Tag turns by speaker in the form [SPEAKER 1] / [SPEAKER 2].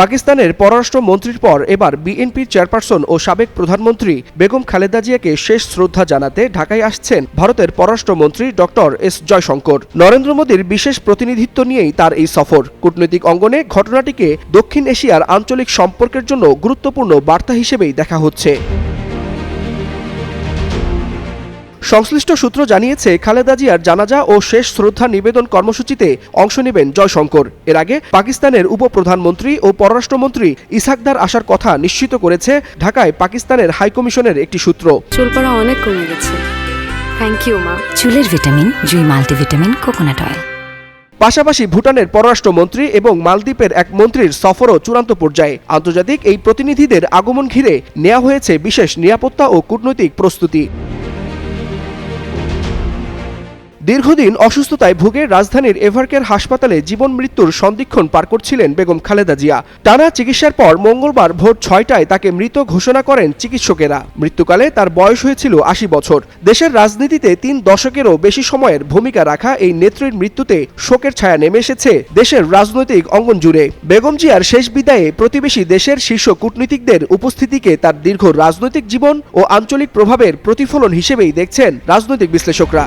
[SPEAKER 1] পাকিস্তানের পররাষ্ট্র মন্ত্রীর পর এবার বিএনপির চেয়ারপারসন ও সাবেক প্রধানমন্ত্রী বেগম খালেদা জিয়াকে শেষ শ্রদ্ধা জানাতে ঢাকায় আসছেন ভারতের পররাষ্ট্রমন্ত্রী ডক্টর এস জয়শঙ্কর। নরেন্দ্র মোদীর বিশেষ প্রতিনিধিত্ব নিয়েই তার এই সফর। কূটনৈতিক অঙ্গনে ঘটনাটিকে দক্ষিণ এশিয়ার আঞ্চলিক সম্পর্কের জন্য গুরুত্বপূর্ণ বার্তা হিসেবেই দেখা হচ্ছে। সংশ্লিষ্ট সূত্র জানিয়েছে খালেদা জিয়ার জানাজা ও শেষ শ্রদ্ধা নিবেদন কর্মসূচিতে অংশ নেবেন জয়শঙ্কর। এর আগে পাকিস্তানের উপপ্রধানমন্ত্রী ও পররাষ্ট্রমন্ত্রী ইসাকদার আসার কথা নিশ্চিত করেছে ঢাকায় পাকিস্তানের হাইকমিশনের একটি সূত্র।
[SPEAKER 2] চুল পড়া অনেক কমে গেছে। থ্যাংক ইউ মা।
[SPEAKER 3] চুলের vitamin Jui multivitamin coconut oil.
[SPEAKER 1] পাশাপাশি ভুটানের পররাষ্ট্রমন্ত্রী এবং মালদ্বীপের এক মন্ত্রীর সফরও চূড়ান্ত পর্যায়ে। আন্তর্জাতিক এই প্রতিনিধিদের আগমন ঘিরে নেওয়া হয়েছে বিশেষ নিরাপত্তা ও কূটনৈতিক প্রস্তুতি। দীর্ঘদিন অসুস্থতায় ভুগে রাজধানীর এভারকের হাসপাতালে জীবন মৃত্যুর সন্ধিক্ষণ পার করছিলেন বেগম খালেদা জিয়া। টানা চিকিৎসার পর মঙ্গলবার ভোর ছয়টায় তাকে মৃত ঘোষণা করেন চিকিৎসকেরা। মৃত্যুকালে তার বয়স হয়েছিল আশি বছর। দেশের রাজনীতিতে তিন দশকেরও বেশি সময়ের ভূমিকা রাখা এই নেত্রীর মৃত্যুতে শোকের ছায়া নেমে এসেছে দেশের রাজনৈতিক অঙ্গন জুড়ে। বেগম জিয়ার শেষ বিদায়ে প্রতিবেশী দেশের শীর্ষ কূটনীতিকদের উপস্থিতিকে তার দীর্ঘ রাজনৈতিক জীবন ও আঞ্চলিক প্রভাবের প্রতিফলন হিসেবেই দেখছেন রাজনৈতিক বিশ্লেষকরা।